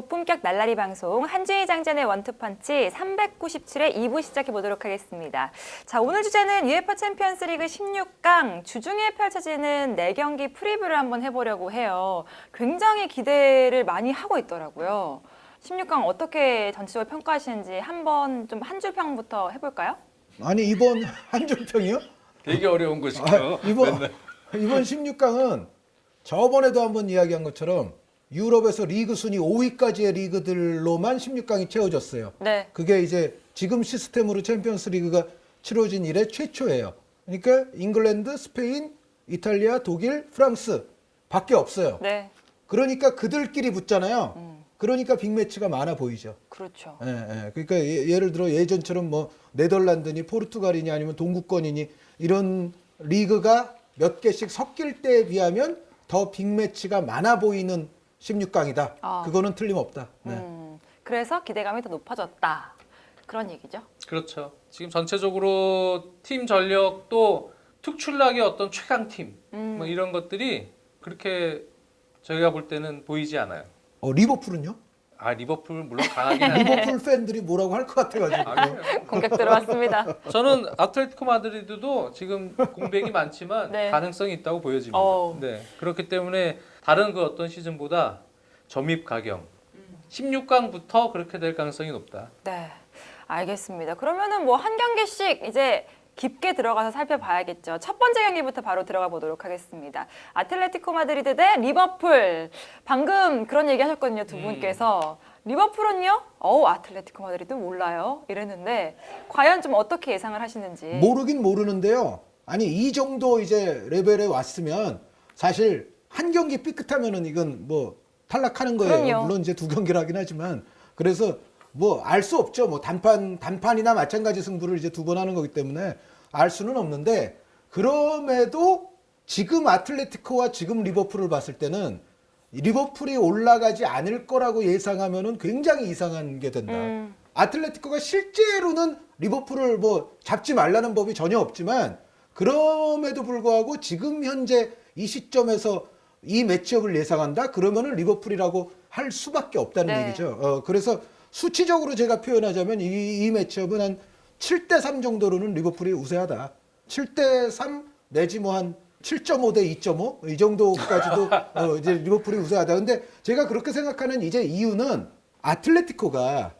고품격 날라리 방송 한주희 장전의 원투펀치 397회 2부 시작해 보도록 하겠습니다. 자, 오늘 주제는 UEFA 챔피언스 리그 16강 주중에 펼쳐지는 4경기 프리뷰를 한번 해보려고 해요. 굉장히 기대를 많이 하고 있더라고요. 16강 어떻게 전체적으로 평가하시는지 한번 좀 한 줄 평부터 해볼까요? 아니 이번 한줄평이요? 되게 어려운 것이죠. 아, 이번 맨날. 이번 16강은 저번에도 한번 이야기한 것처럼 유럽에서 리그 순위 5위까지의 리그들로만 16강이 채워졌어요. 네. 그게 이제 지금 시스템으로 챔피언스 리그가 치러진 이래 최초예요. 그러니까 잉글랜드, 스페인, 이탈리아, 독일, 프랑스 밖에 없어요. 네. 그러니까 그들끼리 붙잖아요. 음. 그러니까 빅매치가 많아 보이죠. 그렇죠. 예, 예. 그러니까 예, 를 들어 예전처럼 뭐 네덜란드니 포르투갈이니 아니면 동구권이니 이런 리그가 몇 개씩 섞일 때에 비하면 더 빅매치가 많아 보이는 16강이다. 아. 그거는 틀림없다. 네. 음, 그래서 기대감이 더 높아졌다. 그런 얘기죠. 그렇죠. 지금 전체적으로 팀 전력도 특출나게 어떤 최강 팀, 음. 뭐 이런 것들이 그렇게 저희가 볼 때는 보이지 않아요. 어, 리버풀은요? 아 리버풀 물론 강하긴 한데 리버풀 팬들이 뭐라고 할 것 같아가지고. 아니에요. 공격 들어왔습니다. 저는 아틀레티코 마드리드도 지금 공백이 많지만 네. 가능성이 있다고 보여집니다. 어우. 네. 그렇기 때문에 다른 그 어떤 시즌보다 점입 가경 16강부터 그렇게 될 가능성이 높다. 네, 알겠습니다. 그러면은 뭐 한 경기씩 이제 깊게 들어가서 살펴봐야겠죠. 첫 번째 경기부터 바로 들어가 보도록 하겠습니다. 아틀레티코 마드리드 대 리버풀. 방금 그런 얘기 하셨거든요, 두 음. 분께서. 리버풀은요? 어우, 아틀레티코 마드리드 몰라요. 이랬는데 과연 좀 어떻게 예상을 하시는지. 모르긴 모르는데요. 아니 이 정도 이제 레벨에 왔으면 사실 한 경기 삐끗하면은 이건 뭐 탈락하는 거예요. 그럼요. 물론 이제 두 경기를 하긴 하지만 그래서 뭐 알 수 없죠. 뭐 단판 단판이나 마찬가지 승부를 이제 두 번 하는 거기 때문에 알 수는 없는데 그럼에도 지금 아틀레티코와 지금 리버풀을 봤을 때는 리버풀이 올라가지 않을 거라고 예상하면은 굉장히 이상한 게 된다. 음. 아틀레티코가 실제로는 리버풀을 뭐 잡지 말라는 법이 전혀 없지만 그럼에도 불구하고 지금 현재 이 시점에서 이 매치업을 예상한다 그러면은 리버풀이라고 할 수밖에 없다는 네. 얘기죠. 어, 그래서 수치적으로 제가 표현하자면 이, 이 매치업은 한 7대 3 정도로는 리버풀이 우세하다. 7대 3 내지 뭐 한 7.5 대 2.5 이 정도까지도 어, 이제 리버풀이 우세하다. 근데 제가 그렇게 생각하는 이제 이유는 아틀레티코가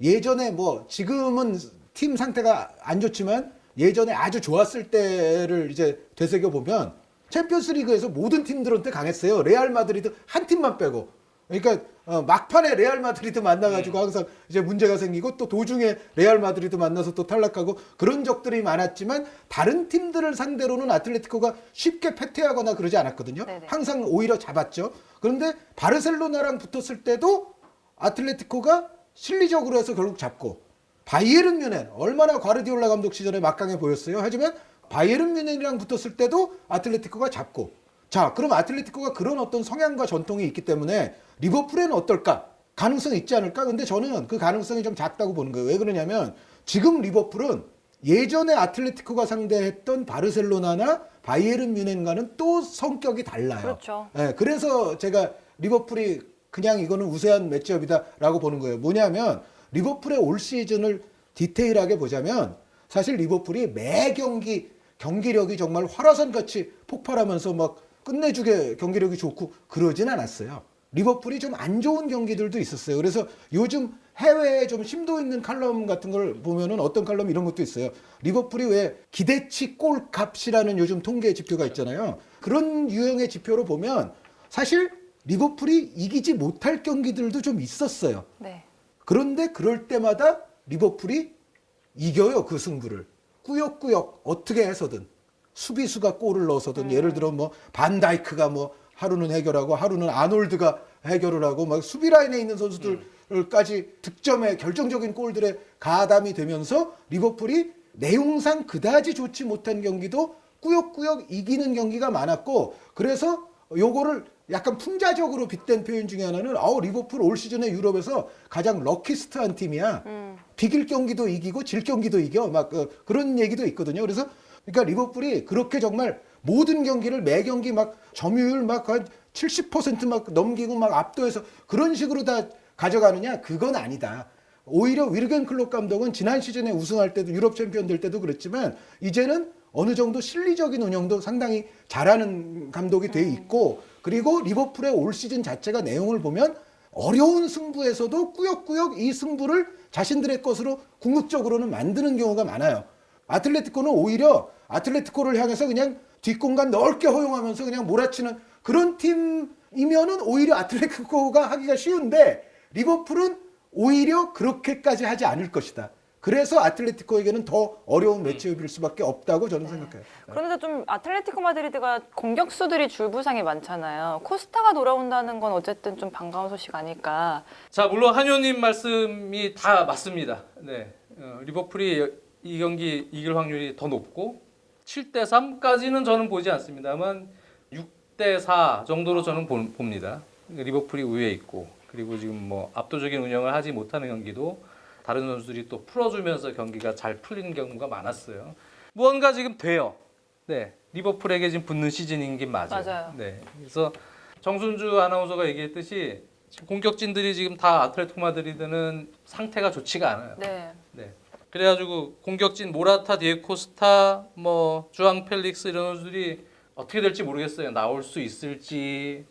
예전에 뭐 지금은 팀 상태가 안 좋지만 예전에 아주 좋았을 때를 이제 되새겨 보면 챔피언스 리그에서 모든 팀들한테 강했어요. 레알 마드리드 한 팀만 빼고. 그러니까 어, 막판에 레알 마드리드 만나가지고 항상 이제 문제가 생기고 또 도중에 레알 마드리드 만나서 또 탈락하고 그런 적들이 많았지만 다른 팀들을 상대로는 아틀레티코가 쉽게 패퇴하거나 그러지 않았거든요. 네네. 항상 오히려 잡았죠. 그런데 바르셀로나랑 붙었을 때도 아틀레티코가 실리적으로 해서 결국 잡고 바이에른 뮌헨 얼마나 과르디올라 감독 시절에 막강해 보였어요. 하지만 바이에른 뮌헨이랑 붙었을 때도 아틀레티코가 잡고. 자 그럼 아틀레티코가 그런 어떤 성향과 전통이 있기 때문에 리버풀에는 어떨까? 가능성이 있지 않을까? 근데 저는 그 가능성이 좀 작다고 보는 거예요. 왜 그러냐면 지금 리버풀은 예전에 아틀레티코가 상대했던 바르셀로나나 바이에른 뮌헨과는 또 성격이 달라요. 그렇죠. 예, 그래서 제가 리버풀이 그냥 이거는 우세한 매치업이다라고 보는 거예요. 뭐냐면 리버풀의 올 시즌을 디테일하게 보자면 사실 리버풀이 매 경기 경기력이 정말 화라산 같이 폭발하면서 막 끝내주게 경기력이 좋고 그러진 않았어요. 리버풀이 좀 안 좋은 경기들도 있었어요. 그래서 요즘 해외에 좀 심도 있는 칼럼 같은 걸 보면은 어떤 칼럼 이런 것도 있어요. 리버풀이 왜 기대치 골 값이라는 요즘 통계 지표가 있잖아요. 그런 유형의 지표로 보면 사실 리버풀이 이기지 못할 경기들도 좀 있었어요. 네. 그런데 그럴 때마다 리버풀이 이겨요 그 승부를 꾸역꾸역 어떻게 해서든 수비수가 골을 넣어서든 예를 들어 뭐 반다이크가 뭐 하루는 해결하고 하루는 아놀드가 해결을 하고 막 수비 라인에 있는 선수들까지 득점에 결정적인 골들에 가담이 되면서 리버풀이 내용상 그다지 좋지 못한 경기도 꾸역꾸역 이기는 경기가 많았고 그래서 요거를 약간 풍자적으로 빗댄 표현 중에 하나는 아우 리버풀 올 시즌에 유럽에서 가장 럭키스트한 팀이야. 음. 비길 경기도 이기고 질 경기도 이겨 막 어, 그런 얘기도 있거든요. 그래서 그러니까 리버풀이 그렇게 정말 모든 경기를 매 경기 막 점유율 막 한 70%막 넘기고 막 압도해서 그런 식으로 다 가져가느냐 그건 아니다. 오히려 위르겐 클롭 감독은 지난 시즌에 우승할 때도 유럽 챔피언 될 때도 그랬지만 이제는 어느 정도 실리적인 운영도 상당히 잘하는 감독이 돼 있고 그리고 리버풀의 올 시즌 자체가 내용을 보면 어려운 승부에서도 꾸역꾸역 이 승부를 자신들의 것으로 궁극적으로는 만드는 경우가 많아요. 아틀레티코는 오히려 아틀레티코를 향해서 그냥 뒷공간 넓게 허용하면서 그냥 몰아치는 그런 팀이면은 오히려 아틀레티코가 하기가 쉬운데 리버풀은 오히려 그렇게까지 하지 않을 것이다. 그래서 아틀레티코에게는 더 어려운 매치업일 수밖에 없다고 저는 생각해요. 그런데 좀 아틀레티코 마드리드가 공격수들이 줄부상이 많잖아요. 코스타가 돌아온다는 건 어쨌든 좀 반가운 소식 아닐까. 자 물론 한효님 말씀이 다 맞습니다. 네, 어, 리버풀이 이 경기 이길 확률이 더 높고 7대 3까지는 저는 보지 않습니다만 6대 4 정도로 저는 보- 봅니다. 리버풀이 우위에 있고 그리고 지금 뭐 압도적인 운영을 하지 못하는 경기도 다른 선수들이 또 풀어주면서 경기가 잘 풀리는 경우가 많았어요. 무언가 지금 돼요. 네, 리버풀에게 지금 붙는 시즌인 게 맞아요. 맞아요. 네, 그래서 정순주 아나운서가 얘기했듯이 공격진들이 지금 다 아틀레티코 마드리드는 상태가 좋지가 않아요. 네. 네. 그래가지고 공격진 모라타, 디에코스타, 뭐 주앙 펠릭스 이런 선수들이 어떻게 될지 모르겠어요. 나올 수 있을지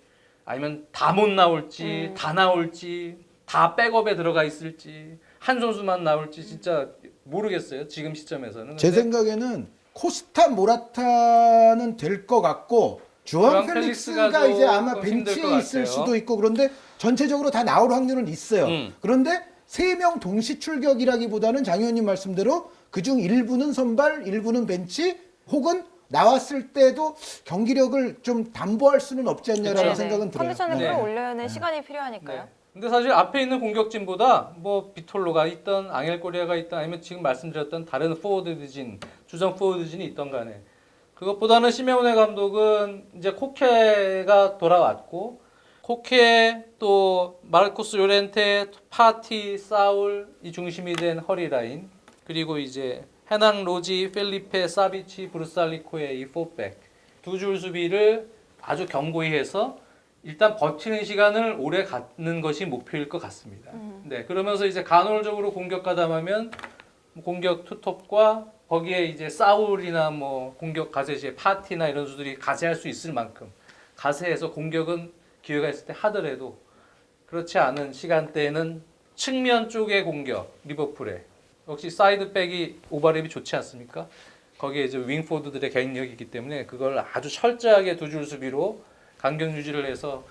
아니면 다 못 나올지 음. 다 나올지 다 백업에 들어가 있을지 한 선수만 나올지 진짜 모르겠어요. 지금 시점에서는. 제 생각에는 코스타 모라타는 될 것 같고 주앙 주앙 펠릭스가 이제 아마 벤치에 것 있을. 수도 있고 그런데 전체적으로 다 나올 확률은 있어요. 음. 그런데 세 명 동시 출격이라기보다는 장 의원님 말씀대로 그중 일부는 선발, 일부는 벤치 혹은 나왔을 때도 경기력을 좀 담보할 수는 없지 않냐라는 네네. 생각은 들어요. 컨디션을 네. 끌어올려야 하는 시간이 필요하니까요. 네. 근데 사실 앞에 있는 공격진보다 뭐 비톨로가 있던 앙헬 코리아가 있던 아니면 지금 말씀드렸던 다른 포워드진 주전 포워드진이 있던 간에 그것보다는 시메오네 감독은 이제 코케가 돌아왔고 코케 또 마르코스 요렌테 파티 사울 이 중심이 된 허리라인 그리고 이제 헤낭 로지 펠리페 사비치 브루살리코의 이 포백 두 줄 수비를 아주 견고히 해서 일단 버티는 시간을 오래 갖는 것이 목표일 것 같습니다. 네, 그러면서 이제 간헐적으로 공격 가담하면 공격 투톱과 거기에 이제 사울이나 뭐 공격 가세시의 파티나 이런 수들이 가세할 수 있을 만큼 가세해서 공격은 기회가 있을 때 하더라도 그렇지 않은 시간대에는 측면 쪽의 공격 리버풀에 역시 사이드백이 오버랩이 좋지 않습니까? 거기에 이제 윙포드들의 개인력이 있기 때문에 그걸 아주 철저하게 두 줄 수비로 간격 유지를 해서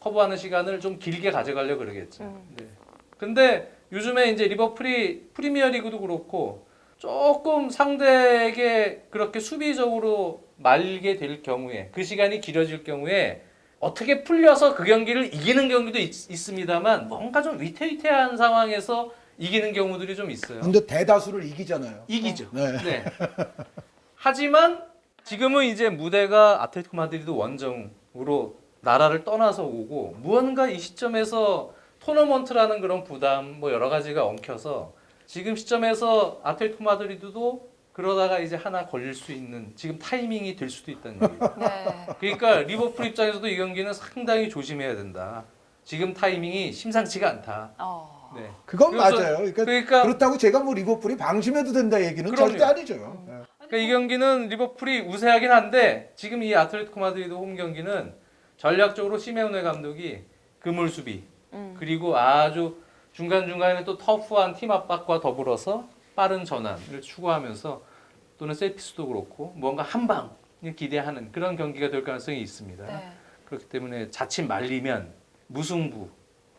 커버하는 시간을 좀 길게 가져가려 고 그러겠죠. 네. 근데 요즘에 이제 리버풀이 프리미어 리그도 그렇고 조금 상대에게 그렇게 수비적으로 말게 될 경우에 그 시간이 길어질 경우에 어떻게 풀려서 그 경기를 이기는 경기도 있, 습니다만 뭔가 좀 위태위태한 상황에서 이기는 경우들이 좀 있어요. 근데 대다수를 이기잖아요. 이기죠. 네. 네. 하지만 지금은 이제 무대가 아틀레티코 마드리드 원정 으로 나라를 떠나서 오고 무언가 이 시점에서 토너먼트라는 그런 부담 뭐 여러 가지가 엉켜서 지금 시점에서 아틀레티코 마드리드도 그러다가 이제 하나 걸릴 수 있는 지금 타이밍이 될 수도 있다는 얘기예요. 네. 그러니까 리버풀 입장에서도 이 경기는 상당히 조심해야 된다. 지금 타이밍이 심상치가 않다. 어. 네. 그건 그래서- 맞아요. 그러니까, 그러니까 그렇다고 제가 뭐 리버풀이 방심해도 된다 얘기는 그럼요. 절대 아니죠. 네. 그러니까 이 경기는 리버풀이 우세하긴 한데 지금 이 아틀레티코 마드리드 홈 경기는 전략적으로 시메오네 감독이 그물 수비 음. 그리고 아주 중간 중간에 또 터프한 팀 압박과 더불어서 빠른 전환을 추구하면서 또는 세트피스도 그렇고 뭔가 한 방을 기대하는 그런 경기가 될 가능성이 있습니다. 네. 그렇기 때문에 자칫 말리면 무승부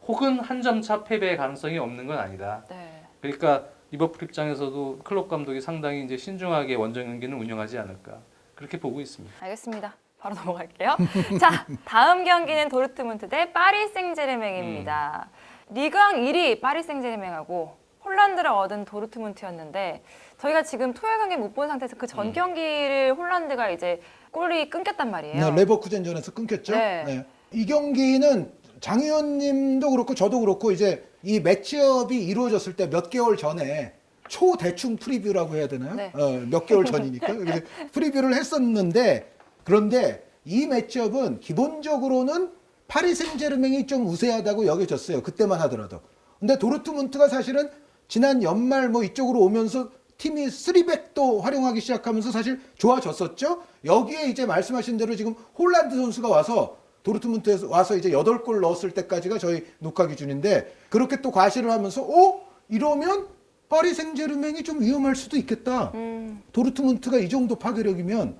혹은 한 점 차 패배의 가능성이 없는 건 아니다. 네. 그러니까 리버풀 입장에서도 클럽 감독이 상당히 이제 신중하게 원정 경기는 운영하지 않을까 그렇게 보고 있습니다. 알겠습니다. 바로 넘어갈게요. 자, 다음 경기는 도르트문트 대 파리 생제르맹입니다. 리그왕 1위 파리 생제르맹하고 홀란드를 얻은 도르트문트였는데 저희가 지금 토요일 경기 못 본 상태에서 그전 음. 경기를 홀란드가 이제 골이 끊겼단 말이에요. 네, 레버쿠젠전에서 끊겼죠. 네. 네. 이 경기는 장 의원님도 그렇고 저도 그렇고 이제 이 매치업이 이루어졌을 때 몇 개월 전에 초대충 프리뷰라고 해야 되나요? 네. 어, 몇 개월 전이니까 프리뷰를 했었는데 그런데 이 매치업은 기본적으로는 파리 생제르맹이 좀 우세하다고 여겨졌어요. 그때만 하더라도. 근데 도르트문트가 사실은 지난 연말 뭐 이쪽으로 오면서 팀이 3백도 활용하기 시작하면서 사실 좋아졌었죠. 여기에 이제 말씀하신 대로 지금 홀란드 선수가 와서 도르트문트에서 와서 이제 8골 넣었을 때까지가 저희 녹화 기준인데 그렇게 또 과시를 하면서 어? 이러면 파리 생제르맹이 좀 위험할 수도 있겠다. 음, 도르트문트가 이 정도 파괴력이면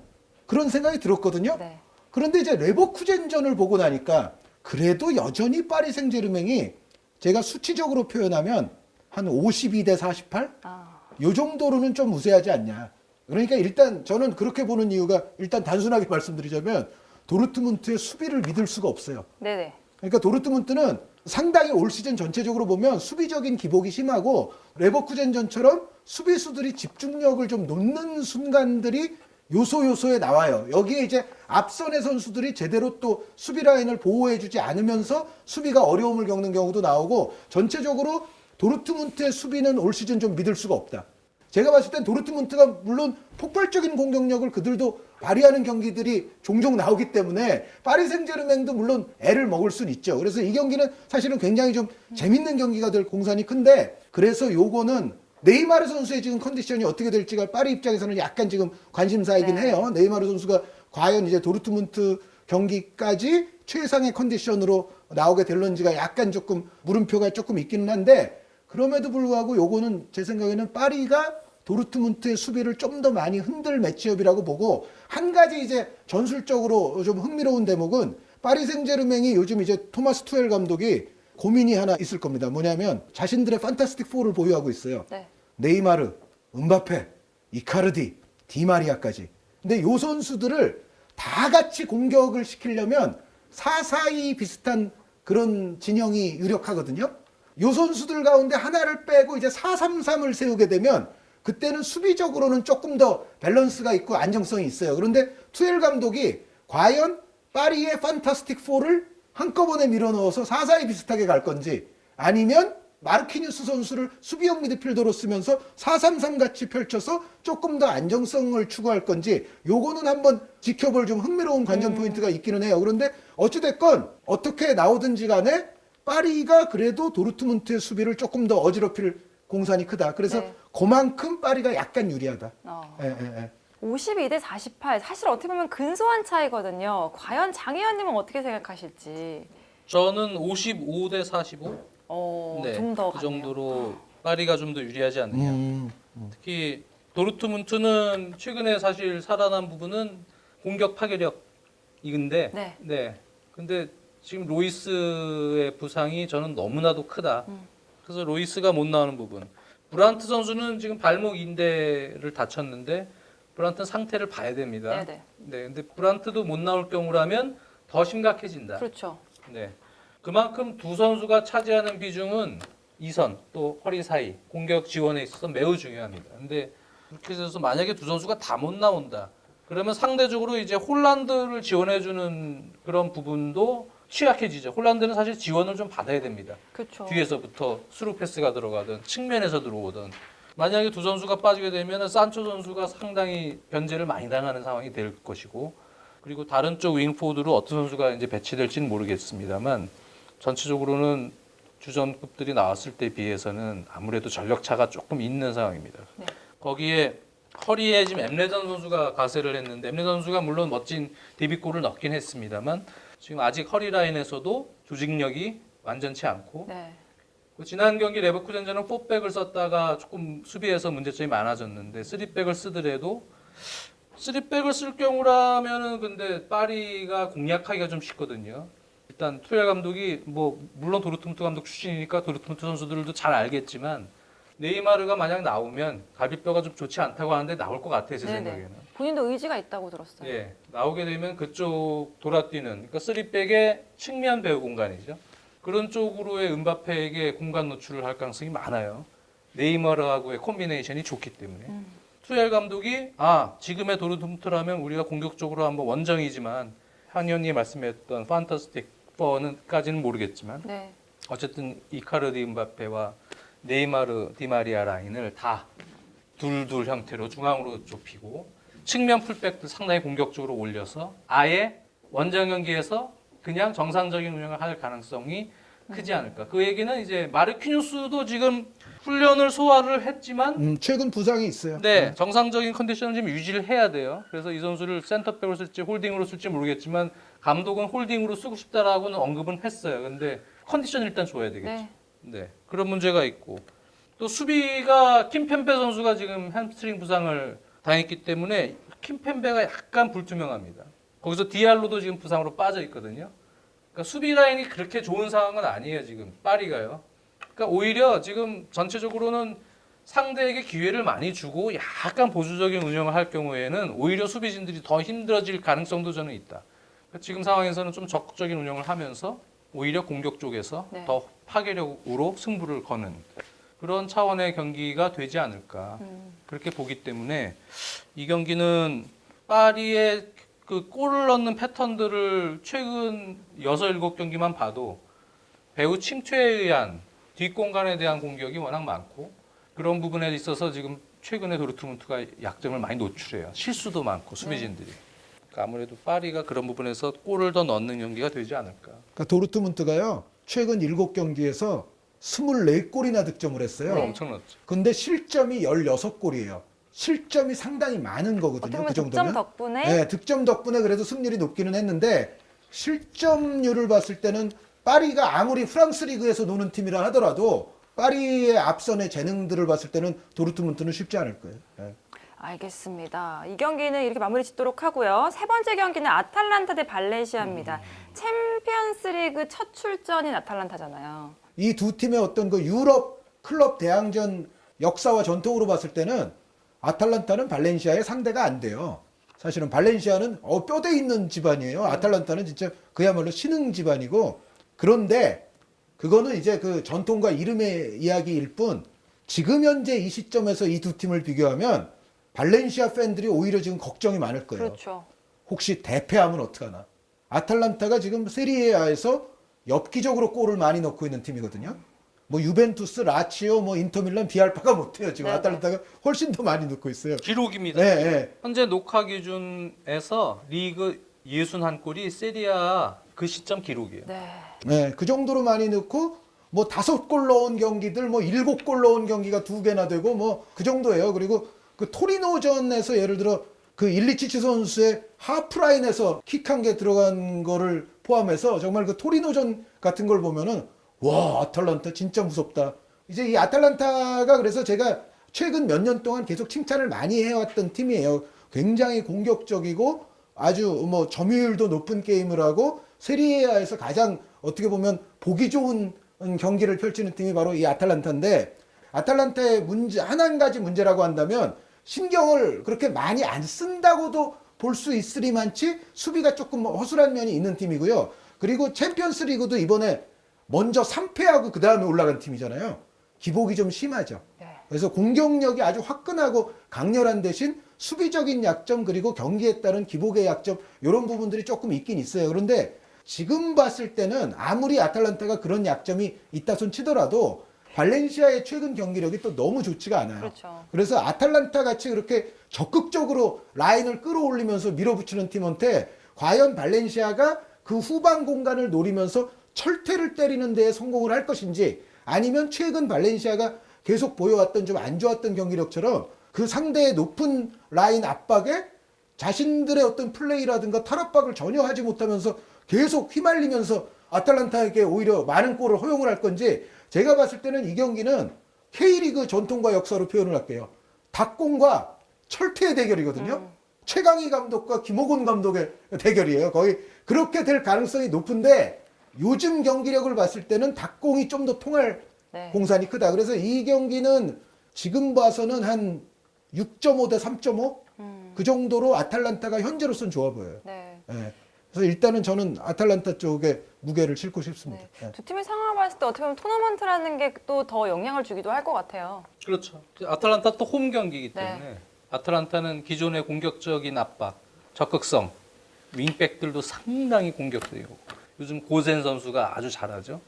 그런 생각이 들었거든요. 네. 그런데 이제 레버쿠젠전을 보고 나니까 그래도 여전히 파리 생제르맹이 제가 수치적으로 표현하면 한 52대 48? 아, 요 정도로는 좀 우세하지 않냐. 그러니까 일단 저는 그렇게 보는 이유가 일단 단순하게 말씀드리자면 도르트문트의 수비를 믿을 수가 없어요. 네네. 그러니까 도르트문트는 상당히 올 시즌 전체적으로 보면 수비적인 기복이 심하고 레버쿠젠전처럼 수비수들이 집중력을 좀 놓는 순간들이 요소 요소에 나와요. 여기에 이제 앞선의 선수들이 제대로 또 수비 라인을 보호해주지 않으면서 수비가 어려움을 겪는 경우도 나오고 전체적으로 도르트문트의 수비는 올 시즌 좀 믿을 수가 없다. 제가 봤을 땐 도르트문트가 물론 폭발적인 공격력을 그들도 발휘하는 경기들이 종종 나오기 때문에 파리 생제르맹도 물론 애를 먹을 수는 있죠. 그래서 이 경기는 사실은 굉장히 좀 재밌는 경기가 될 공산이 큰데 그래서 요거는 네이마르 선수의 지금 컨디션이 어떻게 될지가 파리 입장에서는 약간 지금 관심사이긴 네. 해요. 네이마르 선수가 과연 이제 도르트문트 경기까지 최상의 컨디션으로 나오게 될런지가 약간 조금 물음표가 조금 있기는 한데 그럼에도 불구하고 요거는 제 생각에는 파리가 도르트문트의 수비를 좀 더 많이 흔들 매치업이라고 보고 한 가지 이제 전술적으로 좀 흥미로운 대목은 파리 생제르맹이 요즘 이제 토마스 투엘 감독이 고민이 하나 있을 겁니다. 뭐냐면 자신들의 판타스틱 4를 보유하고 있어요. 네. 네이마르, 은바페, 이카르디, 디마리아까지. 근데 요 선수들을 다 같이 공격을 시키려면 사사이 비슷한 그런 진영이 유력하거든요. 요 선수들 가운데 하나를 빼고 이제 433을 세우게 되면 그때는 수비적으로는 조금 더 밸런스가 있고 안정성이 있어요. 그런데 투엘 감독이 과연 파리의 판타스틱 4를 한꺼번에 밀어넣어서 사사이 비슷하게 갈 건지 아니면 마르키뉴스 선수를 수비형 미드필더로 쓰면서 433 같이 펼쳐서 조금 더 안정성을 추구할 건지 요거는 한번 지켜볼 좀 흥미로운 관전 포인트가 있기는 해요. 그런데 어찌됐건 어떻게 나오든지 간에 파리가 그래도 도르트문트의 수비를 조금 더 어지럽힐 공산이 크다. 그래서 네. 그만큼 파리가 약간 유리하다. 어. 예, 예, 예. 52대 48. 사실 어떻게 보면 근소한 차이거든요. 과연 장혜연님은 어떻게 생각하실지. 저는 55대 45. 어, 네, 좀 더그 정도로 파리가 좀 더 유리하지 않느냐. 음. 특히 도르트문트는 최근에 사실 살아난 부분은 공격 파괴력인데, 네. 네. 근데 지금 로이스의 부상이 저는 너무나도 크다. 음. 그래서 로이스가 못 나오는 부분. 브란트 선수는 지금 발목 인대를 다쳤는데 브란트 상태를 봐야 됩니다. 네네. 네, 근데 브란트도 못 나올 경우라면 더 심각해진다. 그렇죠. 네. 그만큼 두 선수가 차지하는 비중은 이선 또 허리 사이 공격 지원에 있어서 매우 중요합니다. 근데 그렇게 돼서 만약에 두 선수가 다 못 나온다. 그러면 상대적으로 이제 홀란드를 지원해주는 그런 부분도 취약해지죠. 홀란드는 사실 지원을 좀 받아야 됩니다. 그렇죠. 뒤에서부터 스루 패스가 들어가든 측면에서 들어오든 만약에 두 선수가 빠지게 되면 산초 선수가 상당히 변제를 많이 당하는 상황이 될 것이고 그리고 다른 쪽 윙포드로 어떤 선수가 이제 배치될지는 모르겠습니다만 전체적으로는 주전급들이 나왔을 때 비해서는 아무래도 전력차가 조금 있는 상황입니다. 네. 거기에 허리에 지금 엠레전 선수가 가세를 했는데 엠레전 선수가 물론 멋진 데뷔골을 넣긴 했습니다만 지금 아직 허리 라인에서도 조직력이 완전치 않고 네. 그 지난 경기 레버쿠젠전은 4백을 썼다가 조금 수비에서 문제점이 많아졌는데 3백을 쓰더라도 3백을 쓸 경우라면은 근데 파리가 공략하기가 좀 쉽거든요. 일단 투엘 감독이 뭐 물론 도르트문트 감독 출신이니까 도르트문트 선수들도 잘 알겠지만 네이마르가 만약 나오면 갈비뼈가 좀 좋지 않다고 하는데 나올 것 같아요 제 네네. 생각에는. 본인도 의지가 있다고 들었어요. 예, 나오게 되면 그쪽 돌아뛰는 그러니까 쓰리백의 측면 배우 공간이죠. 그런 쪽으로의 은바페에게 공간 노출을 할 가능성이 많아요. 네이마르하고의 콤비네이션이 좋기 때문에. 음. 투엘 감독이 아 지금의 도르트문트라면 우리가 공격적으로 한번 원정이지만 한의원님 말씀했던 판타스틱 4는까지는 모르겠지만 네. 어쨌든 이카르디 은바페와 네이마르 디마리아 라인을 다 둘둘 형태로 중앙으로 좁히고 측면 풀백도 상당히 공격적으로 올려서 아예 원정 경기에서 그냥 정상적인 운영을 할 가능성이 크지 않을까. 그 얘기는 이제 마르퀴뉴스도 지금 훈련을 소화를 했지만 음, 최근 부상이 있어요. 네, 정상적인 컨디션을 지금 유지를 해야 돼요. 그래서 이 선수를 센터백으로 쓸지 홀딩으로 쓸지 모르겠지만 감독은 홀딩으로 쓰고 싶다라고는 언급은 했어요. 근데 컨디션 일단 줘야 되겠죠. 네. 네, 그런 문제가 있고 또 수비가 킴펜베 선수가 지금 햄스트링 부상을 당했기 때문에 킴펜베가 약간 불투명합니다. 거기서 디알로도 지금 부상으로 빠져 있거든요. 그러니까 수비 라인이 그렇게 좋은 상황은 아니에요 지금 파리가요. 그러니까 오히려 지금 전체적으로는 상대에게 기회를 많이 주고 약간 보수적인 운영을 할 경우에는 오히려 수비진들이 더 힘들어질 가능성도 저는 있다. 그러니까 지금 상황에서는 좀 적극적인 운영을 하면서 오히려 공격 쪽에서 네. 더 파괴력으로 승부를 거는 그런 차원의 경기가 되지 않을까 음. 그렇게 보기 때문에 이 경기는 파리의 그 골을 넣는 패턴들을 최근 6, 7경기만 봐도 배우 침투에 의한 뒷공간에 대한 공격이 워낙 많고 그런 부분에 있어서 지금 최근에 도르트문트가 약점을 많이 노출해요. 실수도 많고 수비진들이. 그러니까 아무래도 파리가 그런 부분에서 골을 더 넣는 경기가 되지 않을까. 그러니까 도르트문트가요. 최근 7경기에서 24골이나 득점을 했어요. 네. 엄청났죠. 근데 실점이 16골이에요. 실점이 상당히 많은 거거든요. 그 득점 정도면. 덕분에 네, 득점 덕분에 그래도 승률이 높기는 했는데 실점률을 봤을 때는 파리가 아무리 프랑스 리그에서 노는 팀이라 하더라도 파리의 앞선의 재능들을 봤을 때는 도르트문트는 쉽지 않을 거예요. 네. 알겠습니다. 이 경기는 이렇게 마무리 짓도록 하고요. 세 번째 경기는 아탈란타 대 발렌시아입니다. 챔피언스리그 첫 출전인 아탈란타잖아요. 이 두 팀의 어떤 그 유럽 클럽 대항전 역사와 전통으로 봤을 때는 아탈란타는 발렌시아의 상대가 안 돼요. 사실은 발렌시아는 어, 뼈대 있는 집안이에요. 아탈란타는 진짜 그야말로 신흥 집안이고 그런데 그거는 이제 그 전통과 이름의 이야기일 뿐 지금 현재 이 시점에서 이 두 팀을 비교하면 발렌시아 팬들이 오히려 지금 걱정이 많을 거예요. 그렇죠. 혹시 대패하면 어떡하나. 아탈란타가 지금 세리에아에서 엽기적으로 골을 많이 넣고 있는 팀이거든요. 뭐 유벤투스, 라치오, 뭐 인터밀란, 비알파가 못해요. 지금 네네. 아탈란타가 훨씬 더 많이 넣고 있어요. 기록입니다. 네, 네. 현재 녹화 기준에서 리그 61골이 세리아 그 시점 기록이에요. 네. 네, 그 정도로 많이 넣고 뭐 다섯 골 넣은 경기들 뭐 일곱 골 넣은 경기가 두 개나 되고 뭐 그 정도예요. 그리고 그 토리노전에서 예를 들어 그 일리치치 선수의 하프라인에서 킥 한 개 들어간 거를 포함해서 정말 그 토리노전 같은 걸 보면은 와 아탈란타 진짜 무섭다. 이제 이 아탈란타가 그래서 제가 최근 몇 년 동안 계속 칭찬을 많이 해왔던 팀이에요. 굉장히 공격적이고 아주 뭐 점유율도 높은 게임을 하고 세리에아에서 가장 어떻게 보면 보기 좋은 경기를 펼치는 팀이 바로 이 아탈란타인데 아탈란타의 문제 한한 가지 문제라고 한다면 신경을 그렇게 많이 안 쓴다고도 볼 수 있으리만치 수비가 조금 허술한 면이 있는 팀이고요. 그리고 챔피언스 리그도 이번에 먼저 3패하고 그 다음에 올라간 팀이잖아요. 기복이 좀 심하죠. 네. 그래서 공격력이 아주 화끈하고 강렬한 대신 수비적인 약점 그리고 경기에 따른 기복의 약점 이런 부분들이 조금 있긴 있어요. 그런데 지금 봤을 때는 아무리 아탈란타가 그런 약점이 있다 손 치더라도 발렌시아의 최근 경기력이 또 너무 좋지가 않아요. 그렇죠. 그래서 아탈란타 같이 그렇게 적극적으로 라인을 끌어올리면서 밀어붙이는 팀한테 과연 발렌시아가 그 후방 공간을 노리면서 철퇴를 때리는 데에 성공을 할 것인지 아니면 최근 발렌시아가 계속 보여왔던 좀 안 좋았던 경기력처럼 그 상대의 높은 라인 압박에 자신들의 어떤 플레이라든가 탈압박을 전혀 하지 못하면서 계속 휘말리면서 아탈란타에게 오히려 많은 골을 허용을 할 건지 제가 봤을 때는 이 경기는 K리그 전통과 역사로 표현을 할게요. 닭공과 철퇴의 대결이거든요. 최강희 감독과 김호곤 감독의 대결이에요. 거의 그렇게 될 가능성이 높은데 요즘 경기력을 봤을 때는 닭공이 좀 더 통할 네. 공산이 크다. 그래서 이 경기는 지금 봐서는 한 6.5 대 3.5? 음. 그 정도로 아탈란타가 현재로서는 좋아 보여요. 네. 예. 그래서 일단은 저는 아탈란타 쪽에 무게를 싣고 싶습니다. 예. 두 팀의 상황을 봤을 때 어떻게 보면 토너먼트라는 게 또 더 영향을 주기도 할 것 같아요. 그렇죠. 아탈란타 또 홈 경기이기 네. 때문에 아탈란타는 기존의 공격적인 압박, 적극성, 윙백들도 상당히 공격적이고 요즘 고센 선수가 아주 잘하죠.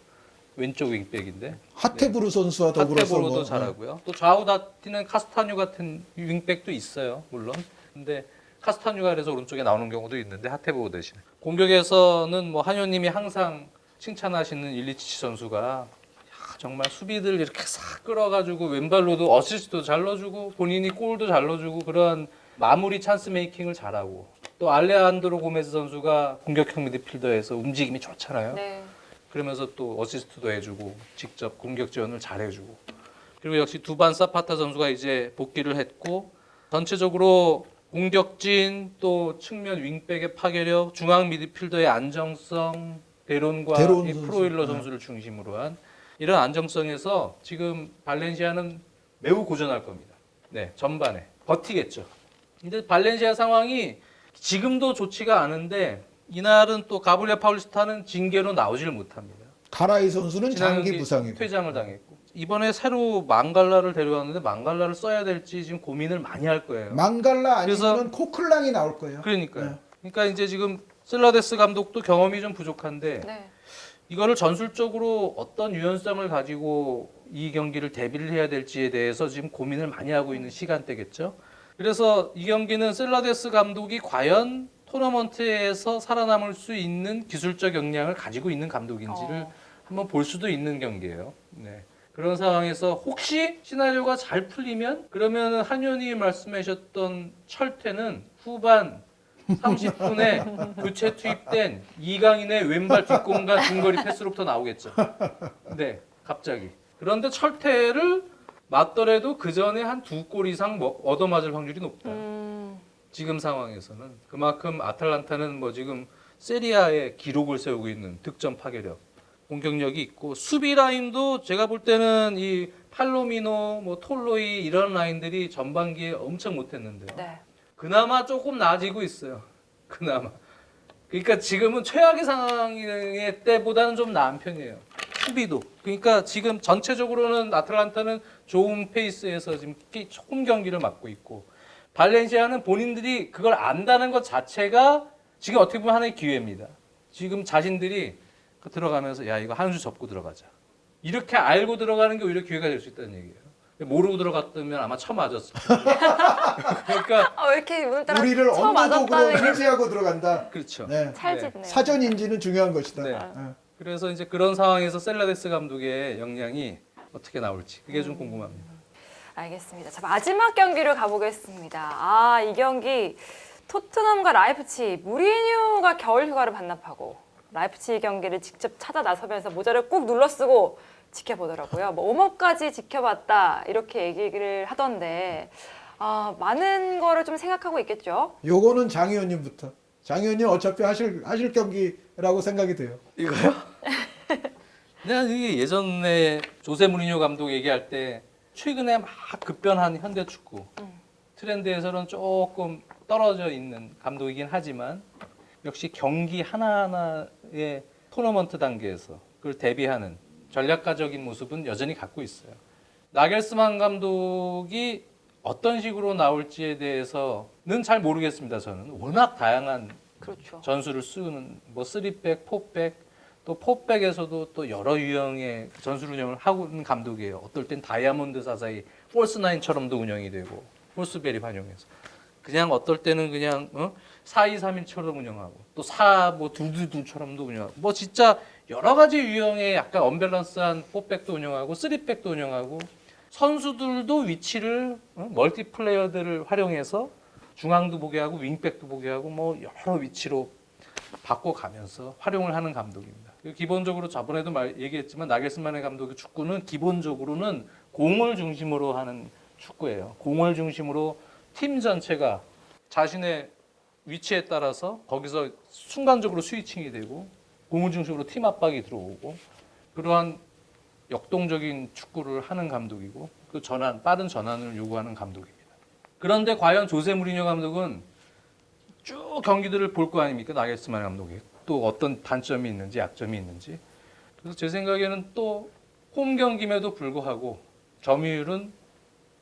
왼쪽 윙백인데 하테브르 선수와 더불어서 하테보로도 뭐, 잘하고요. 또 좌우 다티는 카스타뉴 같은 윙백도 있어요, 물론. 근데 카스타뉴갈에서 오른쪽에 나오는 경우도 있는데 하테보 대신에 공격에서는 뭐 한효님이 항상 칭찬하시는 일리치치 선수가 야, 정말 수비들 이렇게 싹 끌어가지고 왼발로도 어시스트도 잘 넣어주고 본인이 골도 잘 넣어주고 그런 마무리 찬스 메이킹을 잘하고 또 알레한드로 고메스 선수가 공격형 미드필더에서 움직임이 좋잖아요. 네. 그러면서 또 어시스트도 해주고 직접 공격 지원을 잘해주고 그리고 역시 두반 사파타 선수가 이제 복귀를 했고 전체적으로 공격진 또 측면 윙백의 파괴력 중앙 미드필더의 안정성 데론과 데론 이 선수. 프로일러 네. 선수를 중심으로 한 이런 안정성에서 지금 발렌시아는 매우 고전할 겁니다. 네 전반에 버티겠죠. 근데 발렌시아 상황이 지금도 좋지가 않은데 이날은 또 가브리엘 파울스타는 징계로 나오질 못합니다. 가라이 선수는 장기 부상이고. 퇴장을 당했고 이번에 새로 망갈라를 데려왔는데 망갈라를 써야 될지 지금 고민을 많이 할 거예요. 망갈라 그래서- 아니면 코클랑이 나올 거예요. 그러니까요. 네. 그러니까 이제 지금 슬라데스 감독도 경험이 좀 부족한데 네. 이거를 전술적으로 어떤 유연성을 가지고 이 경기를 대비를 해야 될지에 대해서 지금 고민을 많이 하고 있는 시간대겠죠. 그래서 이 경기는 셀라데스 감독이 과연 토너먼트에서 살아남을 수 있는 기술적 역량을 가지고 있는 감독인지를 어. 한번 볼 수도 있는 경기예요. 네. 그런 상황에서 혹시 시나리오가 잘 풀리면 그러면 한현이 말씀하셨던 철퇴는 후반 30분에 교체 투입된 이강인의 왼발 뒷공간 중거리 패스로부터 나오겠죠. 네, 갑자기. 그런데 철퇴를 맞더라도 그 전에 한 두 골 이상 뭐 얻어맞을 확률이 높다. 음. 지금 상황에서는 그만큼 아탈란타는 뭐 지금 세리아의 기록을 세우고 있는 득점 파괴력, 공격력이 있고 수비 라인도 제가 볼 때는 이 팔로미노, 뭐 톨로이 이런 라인들이 전반기에 엄청 못했는데요. 네. 그나마 조금 나아지고 있어요. 그나마. 그러니까 지금은 최악의 상황의 때보다는 좀 나은 편이에요. 수비도. 그러니까 지금 전체적으로는 아틀란타는 좋은 페이스에서 지금 기- 홈 경기를 맡고 있고 발렌시아는 본인들이 그걸 안다는 것 자체가 지금 어떻게 보면 하나의 기회입니다. 지금 자신들이 그 들어가면서 야 이거 한 수 접고 들어가자. 이렇게 알고 들어가는 게 오히려 기회가 될 수 있다는 얘기예요. 모르고 들어갔다면 아마 쳐맞았을 거예요. 그러니까 아, 왜 이렇게 오늘따라 우리를 처음 맞았다는 게 해제하고 들어간다. 그렇죠. 네. 찰짓네요. 사전 인지는 중요한 것이다. 네. 네. 그래서 이제 그런 상황에서 셀라데스 감독의 역량이 어떻게 나올지 그게 좀 궁금합니다. 알겠습니다. 자, 마지막 경기를 가보겠습니다. 아, 이 경기 토트넘과 라이프치 무리뉴가 겨울 휴가를 반납하고 라이프치 경기를 직접 찾아 나서면서 모자를 꾹 눌러 쓰고 지켜보더라고요. 뭐 오목까지 지켜봤다 이렇게 얘기를 하던데 아, 많은 거를 좀 생각하고 있겠죠. 요거는 장 의원님부터. 장 의원님 어차피 하실 하실 경기라고 생각이 돼요. 이거요? 내가 이게 예전에 조세 무리뉴 감독 얘기할 때 최근에 막 급변한 현대 축구 음. 트렌드에서는 조금 떨어져 있는 감독이긴 하지만 역시 경기 하나하나 의 토너먼트 단계에서 그걸 대비하는 전략가적인 모습은 여전히 갖고 있어요. 나겔스만 감독이 어떤 식으로 나올지에 대해서는 잘 모르겠습니다. 저는 워낙 다양한 그렇죠. 전술을 쓰는 뭐 3백, 4백 또 4백에서도 또 여러 유형의 전술 운영을 하고 있는 감독이에요. 어떨 땐 다이아몬드 사사이 폴스 나인처럼도 운영이 되고 폴스 베리 반영해서 그냥 어떨 때는 그냥 어? 4231처럼 운영하고 또 4뭐 두두두처럼도 운영하고 뭐 진짜 여러 가지 유형의 약간 언밸런스한 4백도 운영하고 3백도 운영하고 선수들도 위치를 어? 멀티 플레이어들을 활용해서 중앙도 보게 하고 윙백도 보게 하고 뭐 여러 위치로 바꿔가면서 활용을 하는 감독입니다. 기본적으로 저번에도 말 얘기했지만 나겔스만의 감독의 축구는 기본적으로는 공을 중심으로 하는 축구예요. 공을 중심으로 팀 전체가 자신의 위치에 따라서 거기서 순간적으로 스위칭이 되고 공을 중심으로 팀 압박이 들어오고 그러한 역동적인 축구를 하는 감독이고 그 전환 빠른 전환을 요구하는 감독입니다. 그런데 과연 조세 무리뉴 감독은 쭉 경기들을 볼 거 아닙니까 나겔스만 감독이 또 어떤 단점이 있는지 약점이 있는지 그래서 제 생각에는 또 홈 경기임에도 불구하고 점유율은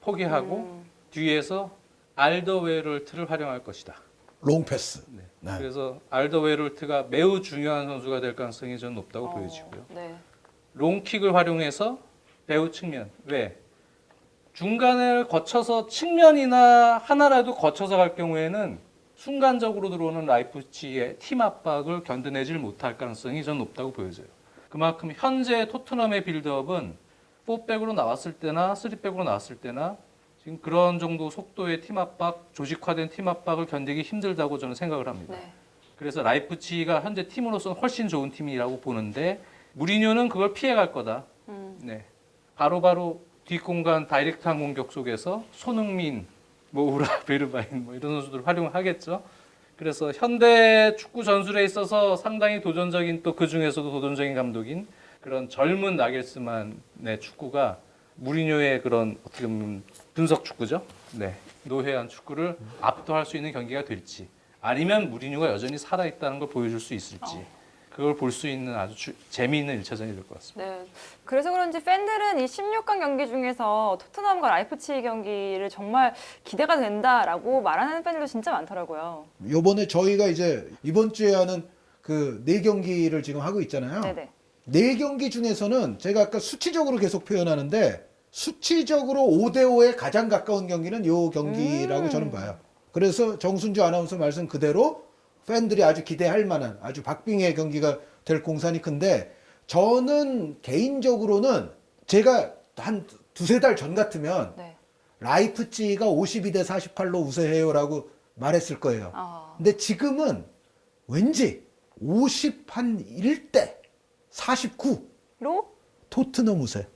포기하고 음. 뒤에서 알더웨럴트를 활용할 것이다. 롱패스. 네. 네. 그래서 알더웨럴트가 매우 중요한 선수가 될 가능성이 저는 높다고 어, 보여지고요. 네. 롱킥을 활용해서 배우 측면 왜 중간을 거쳐서 측면이나 하나라도 거쳐서 갈 경우에는 순간적으로 들어오는 라이프치히의 팀 압박을 견뎌내질 못할 가능성이 전 높다고 보여져요. 그만큼 현재 토트넘의 빌드업은 4백으로 나왔을 때나 3백으로 나왔을 때나 지금 그런 정도 속도의 팀 압박, 조직화된 팀 압박을 견디기 힘들다고 저는 생각을 합니다. 네. 그래서 라이프치히가 현재 팀으로서는 훨씬 좋은 팀이라고 보는데 무리뉴는 그걸 피해갈 거다. 음. 네. 바로바로 뒷공간 다이렉트한 공격 속에서 손흥민, 뭐 우라 베르바인 뭐 이런 선수들 활용을 하겠죠. 그래서 현대 축구 전술에 있어서 상당히 도전적인 또 그 중에서도 도전적인 감독인 그런 젊은 나겔스만의 축구가 무리뉴의 그런 어떻게 보면 분석 축구죠. 네. 노회한 축구를 압도할 수 있는 경기가 될지 아니면 무리뉴가 여전히 살아 있다는 걸 보여줄 수 있을지 그걸 볼 수 있는 아주 주- 재미있는 1차전이 될 것 같습니다. 네. 그래서 그런지 팬들은 이 16강 경기 중에서 토트넘과 라이프치히 경기를 정말 기대가 된다라고 말하는 팬들도 진짜 많더라고요. 요번에 저희가 이제 이번 주에 하는 그 네 경기를 지금 하고 있잖아요. 네네. 네 경기 중에서는 제가 아까 수치적으로 계속 표현하는데 수치적으로 5대 5에 가장 가까운 경기는 요 경기라고 음. 저는 봐요. 그래서 정순주 아나운서 말씀 그대로 팬들이 아주 기대할 만한 아주 박빙의 경기가 될 공산이 큰데 저는 개인적으로는 제가 한 두세 달 전 같으면 네. 라이프치히가 52대 48로 우세해요라고 말했을 거예요. 아. 근데 지금은 왠지 50 한 1대 49 로? 토트넘 우세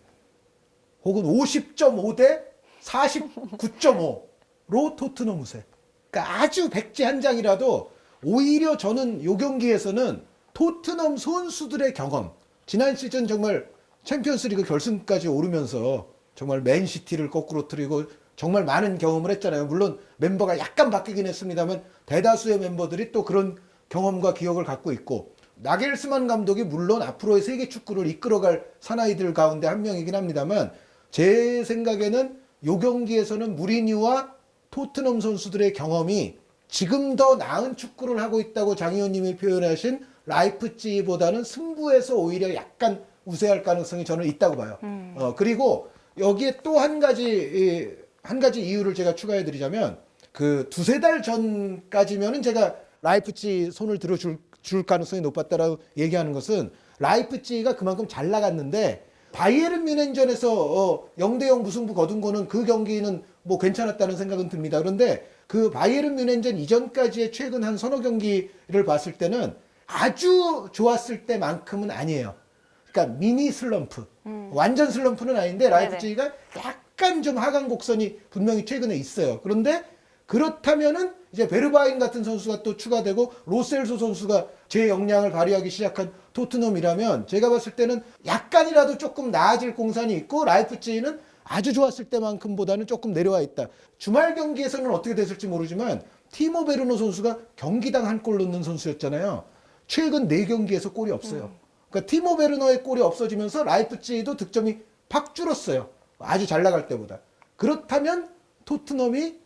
혹은 50.5 대 49.5로 토트넘 우세 그러니까 아주 백지 한 장이라도 오히려 저는 요 경기에서는 토트넘 선수들의 경험 지난 시즌 정말 챔피언스리그 결승까지 오르면서 정말 맨시티를 거꾸로 트리고 정말 많은 경험을 했잖아요. 물론 멤버가 약간 바뀌긴 했습니다만 대다수의 멤버들이 또 그런 경험과 기억을 갖고 있고 나겔스만 감독이 물론 앞으로의 세계 축구를 이끌어갈 사나이들 가운데 한 명이긴 합니다만 제 생각에는 요 경기에서는 무리뉴와 토트넘 선수들의 경험이 지금 더 나은 축구를 하고 있다고 장 의원님이 표현하신 라이프찌보다는 승부에서 오히려 약간 우세할 가능성이 저는 있다고 봐요. 어, 그리고 여기에 또 한 가지 이, 한 가지 이유를 제가 추가해 드리자면 그 두세 달 전까지면은 제가 라이프찌 손을 들어줄 줄 가능성이 높았다라고 얘기하는 것은 라이프찌가 그만큼 잘 나갔는데 바이에른 뮌헨전에서 어, 0대 0 무승부 거둔 거는 그 경기는 뭐 괜찮았다는 생각은 듭니다. 그런데 그 바이에른 뮌헨전 이전까지의 최근 한 서너 경기를 봤을 때는 아주 좋았을 때만큼은 아니에요. 그러니까 미니 슬럼프. 완전 슬럼프는 아닌데 라이프치히가 약간 좀 하강 곡선이 분명히 최근에 있어요. 그런데 그렇다면은 이제 베르바인 같은 선수가 또 추가되고 로셀소 선수가 제 역량을 발휘하기 시작한 토트넘이라면 제가 봤을 때는 약간이라도 조금 나아질 공산이 있고 라이프치히는 아주 좋았을 때만큼보다는 조금 내려와 있다. 주말 경기에서는 어떻게 됐을지 모르지만 티모 베르노 선수가 경기당 한 골 넣는 선수였잖아요. 최근 네 경기에서 골이 없어요. 그러니까 티모 베르노의 골이 없어지면서 라이프치히도 득점이 팍 줄었어요. 아주 잘 나갈 때보다. 그렇다면 토트넘이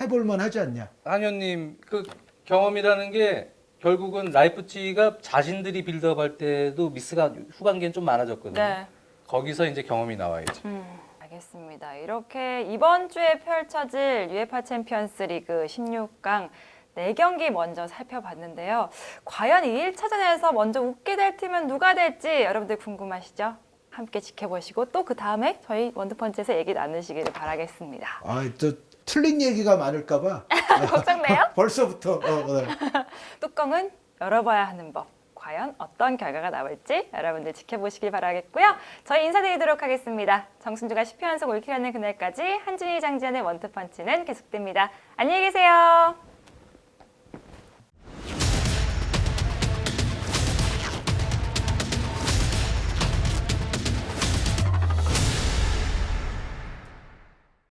해볼만 하지 않냐. 한현님 그 경험이라는 게 결국은 라이프치히가 자신들이 빌드업할 때도 미스가 후반기엔 좀 많아졌거든요. 네. 거기서 이제 경험이 나와야죠. 음, 알겠습니다. 이렇게 이번 주에 펼쳐질 UEFA 챔피언스 리그 16강 네 경기 먼저 살펴봤는데요. 과연 이 1차전에서 먼저 웃게 될 팀은 누가 될지 여러분들 궁금하시죠? 함께 지켜보시고 또 그 다음에 저희 원두펀치에서 얘기 나누시기를 바라겠습니다. 아, 저 틀린 얘기가 많을까봐 걱정돼요? 벌써부터. 어, 어. 뚜껑은 열어봐야 하는 법. 과연 어떤 결과가 나올지 여러분들 지켜보시길 바라겠고요. 저희 인사드리도록 하겠습니다. 정순주가 10회 연속 올킬하는 그날까지 한준희 장지현의 원투펀치는 계속됩니다. 안녕히 계세요.